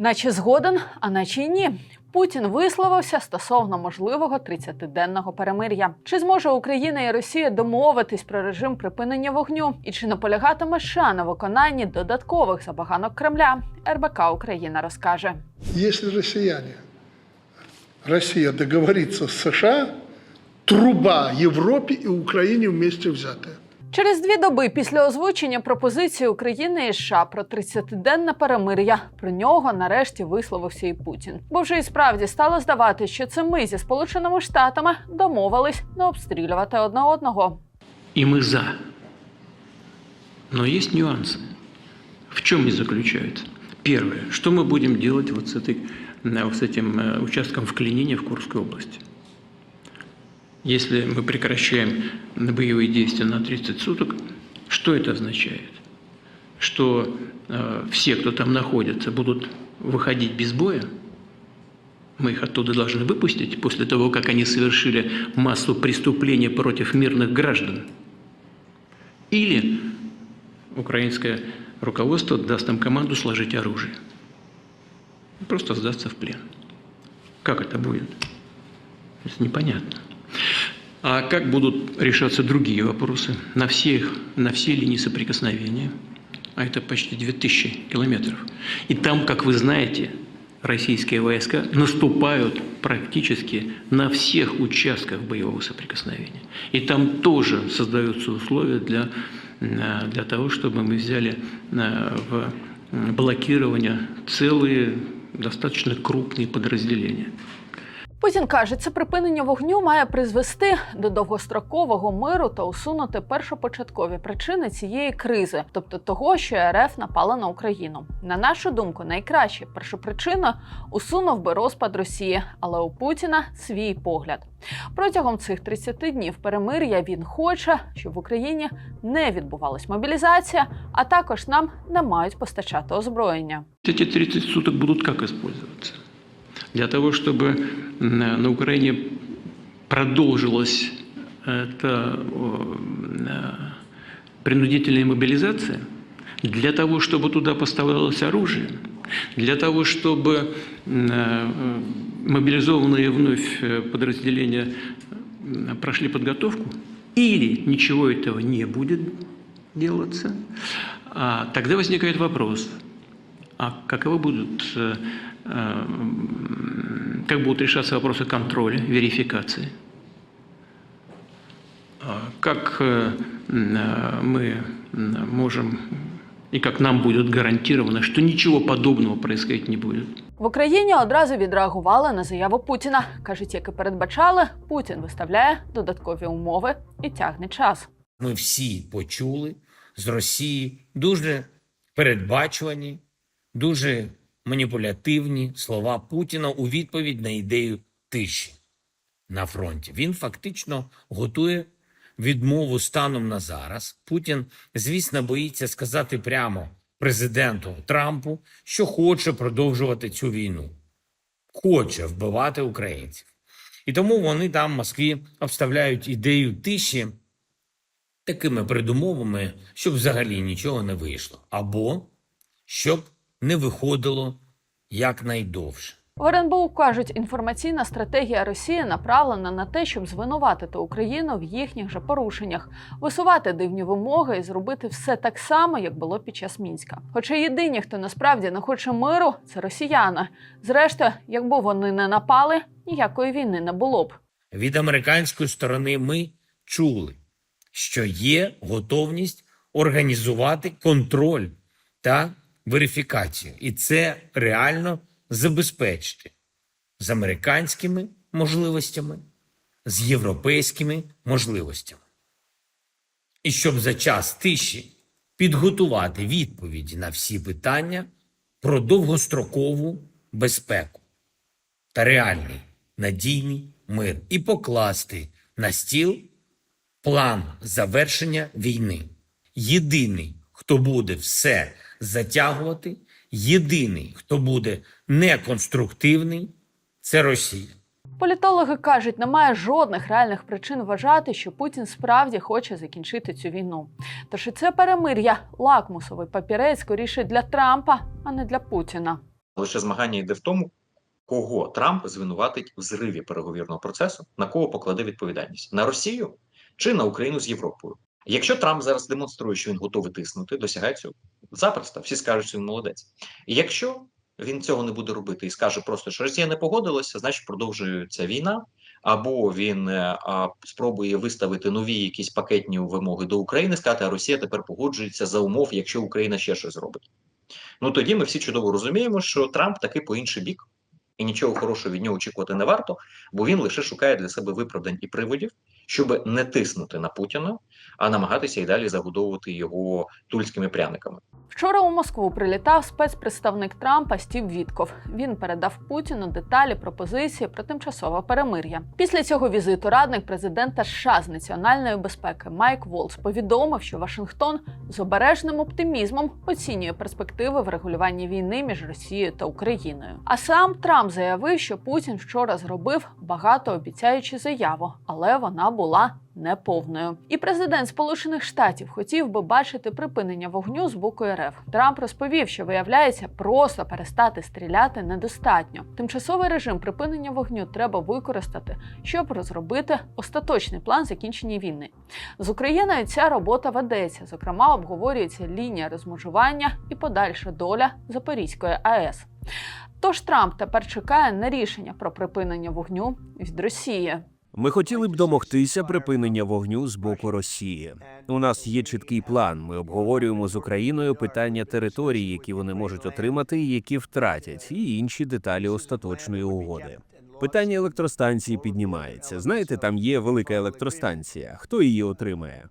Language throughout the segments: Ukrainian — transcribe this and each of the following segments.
Наче згоден, а наче й ні. Путін висловився стосовно можливого 30-денного перемир'я. Чи зможе Україна і Росія домовитись про режим припинення вогню? І чи наполягатиме США на виконанні додаткових забаганок Кремля? РБК Україна розкаже. Если россияне, Россия договорится с США, труба Европе и Украине вместе взятая. Через дві доби після озвучення пропозиції України і США про 30-денне перемир'я про нього нарешті висловився і Путін. Бо вже і справді стало здавати, що це ми зі Сполученими Штатами домовились не обстрілювати одне одного. И мы за. Но есть нюансы. В чем они заключаются? Первое. Что мы будем делать вот с, этой, э, вот с этим э, участком вклинения в Курской области? Если мы прекращаем боевые действия на 30 суток, что это означает? Что э, все, кто там находится, будут выходить без боя? Мы их оттуда должны выпустить после того, как они совершили массу преступлений против мирных граждан? Или украинское руководство даст им команду сложить оружие? Просто сдаться в плен. Как это будет? Это непонятно. А как будут решаться другие вопросы на всех, на все линии соприкосновения? А это почти 2000 километров. И там, как вы знаете, российские войска наступают практически на всех участках боевого соприкосновения. И там тоже создаются условия для, э, для того, чтобы мы взяли э, в блокирование целые достаточно крупные подразделения. Путін каже, це припинення вогню має призвести до довгострокового миру та усунути першопочаткові причини цієї кризи, тобто того, що РФ напала на Україну. На нашу думку, найкраще першопричина усунув би розпад Росії, але у Путіна свій погляд. Протягом цих 30 днів перемир'я він хоче, щоб в Україні не відбувалась мобілізація, а також нам не мають постачати озброєння. Эти 30 суток будут как использоваться? Для того, чтобы на Украине продолжилась эта э, принудительная мобилизация, для того, чтобы туда поставлялось оружие, для того, чтобы м, э, мобилизованные вновь э, подразделения прошли подготовку, или ничего этого не будет делаться, а тогда возникает вопрос, а каковы будут, э, э, м, как будут решаться вопросы контроля, верификации? А Как э, м, э, мы м, можем и как нам будет гарантировано, что ничего подобного происходить не будет? В Україні одразу відреагували на заяву Путіна. кажуть, як і передбачали, Путін виставляє додаткові умови і тягне час. Ми всі почули з Росії дуже передбачувані, дуже маніпулятивні слова Путіна у відповідь на ідею тиші на фронті. Він фактично готує відмову станом на зараз. Путін, звісно, боїться сказати прямо президенту Трампу, що хоче продовжувати цю війну, хоче вбивати українців. І тому вони там в Москві обставляють ідею тиші такими передумовами, щоб взагалі нічого не вийшло, або щоб не виходило якнайдовше. В РНБУ кажуть, інформаційна стратегія Росії направлена на те, щоб звинуватити Україну в їхніх же порушеннях, висувати дивні вимоги і зробити все так само, як було під час мінська. Хоча єдині, хто насправді не хоче миру, це росіяни. Зрештою, якби вони не напали, ніякої війни не було б. Від американської сторони ми чули, що є готовність організувати контроль та верифікацію, і це реально забезпечити з американськими можливостями, з європейськими можливостями. І щоб за час тиші підготувати відповіді на всі питання про довгострокову безпеку та реальний надійний мир і покласти на стіл план завершення війни. Єдиний, хто буде все затягувати, єдиний, хто буде неконструктивний, це Росія. Політологи кажуть, немає жодних реальних причин вважати, що Путін справді хоче закінчити цю війну. Тож і це перемир'я лакмусовий папірець скоріше для Трампа, а не для Путіна. Лише змагання йде в тому, кого Трамп звинуватить в зриві переговірного процесу, на кого покладе відповідальність на Росію чи на Україну з Європою. Якщо Трамп зараз демонструє, що він готовий тиснути, досягає цього. Запросто, всі скажуть, що він молодець. І якщо він цього не буде робити і скаже просто, що Росія не погодилася, значить продовжується війна, або він е, а, спробує виставити нові якісь пакетні вимоги до України, сказати, а Росія тепер погоджується за умов, якщо Україна ще щось зробить. Ну тоді ми всі чудово розуміємо, що Трамп таки по інший бік, і нічого хорошого від нього очікувати не варто, бо він лише шукає для себе виправдань і приводів, щоб не тиснути на Путіна, а намагатися і далі загодовувати його тульськими пряниками. Вчора у Москву прилітав спецпредставник Трампа Стів Вітков. Він передав Путіну деталі пропозиції про тимчасове перемир'я. Після цього візиту радник президента США з національної безпеки Майк Волц повідомив, що Вашингтон з обережним оптимізмом оцінює перспективи врегулювання війни між Росією та Україною. А сам Трамп заявив, що Путін вчора зробив багатообіцяючу заяву, але вона була неповною. І президент Сполучених Штатів хотів би бачити припинення вогню з боку РФ. Трамп розповів, що виявляється, просто перестати стріляти недостатньо. Тимчасовий режим припинення вогню треба використати, щоб розробити остаточний план закінчення війни. З Україною ця робота ведеться. Зокрема, обговорюється лінія розмежування і подальша доля Запорізької АЕС. Тож Трамп тепер чекає на рішення про припинення вогню від Росії. Ми хотіли б домогтися припинення вогню з боку Росії. У нас є чіткий план. Ми обговорюємо з Україною питання територій, які вони можуть отримати, і які втратять, і інші деталі остаточної угоди. Питання електростанції піднімається. Знаєте, там є велика електростанція. Хто її отримає?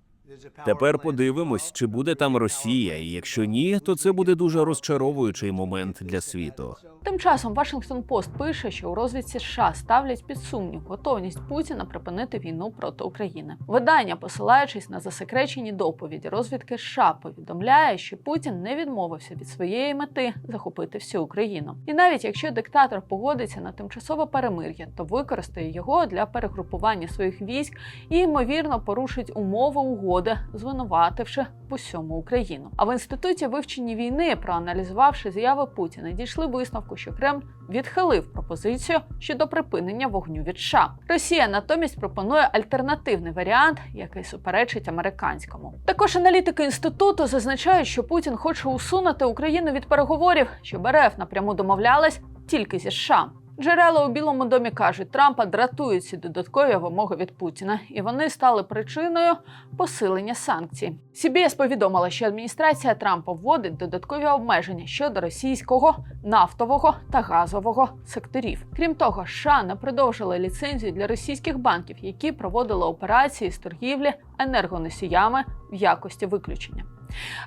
Тепер подивимось, чи буде там Росія. І якщо ні, то це буде дуже розчаровуючий момент для світу. Тим часом Вашингтон Пост пише, що у розвідці США ставлять під сумнів готовність Путіна припинити війну проти України. Видання, посилаючись на засекречені доповіді розвідки США, повідомляє, що Путін не відмовився від своєї мети захопити всю Україну. І навіть якщо диктатор погодиться на тимчасове перемир'я, то використає його для перегрупування своїх військ і ймовірно порушить умови угоди, звинувативши в усьому Україну. А в інституті вивчення війни, проаналізувавши заяви Путіна, дійшли висновку, що Кремль відхилив пропозицію щодо припинення вогню від США. Росія натомість пропонує альтернативний варіант, який суперечить американському. Також аналітики інституту зазначають, що Путін хоче усунути Україну від переговорів, щоб РФ напряму домовлялась тільки зі США. Джерела у Білому домі кажуть, Трампа дратують ці додаткові вимоги від Путіна, і вони стали причиною посилення санкцій. CBS повідомила, що адміністрація Трампа вводить додаткові обмеження щодо російського нафтового та газового секторів. Крім того, США не продовжили ліцензію для російських банків, які проводили операції з торгівлі енергоносіями в якості виключення.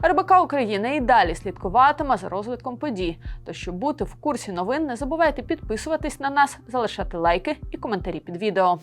РБК України і далі слідкуватиме за розвитком подій. То щоб бути в курсі новин, не забувайте підписуватись на нас, залишати лайки і коментарі під відео.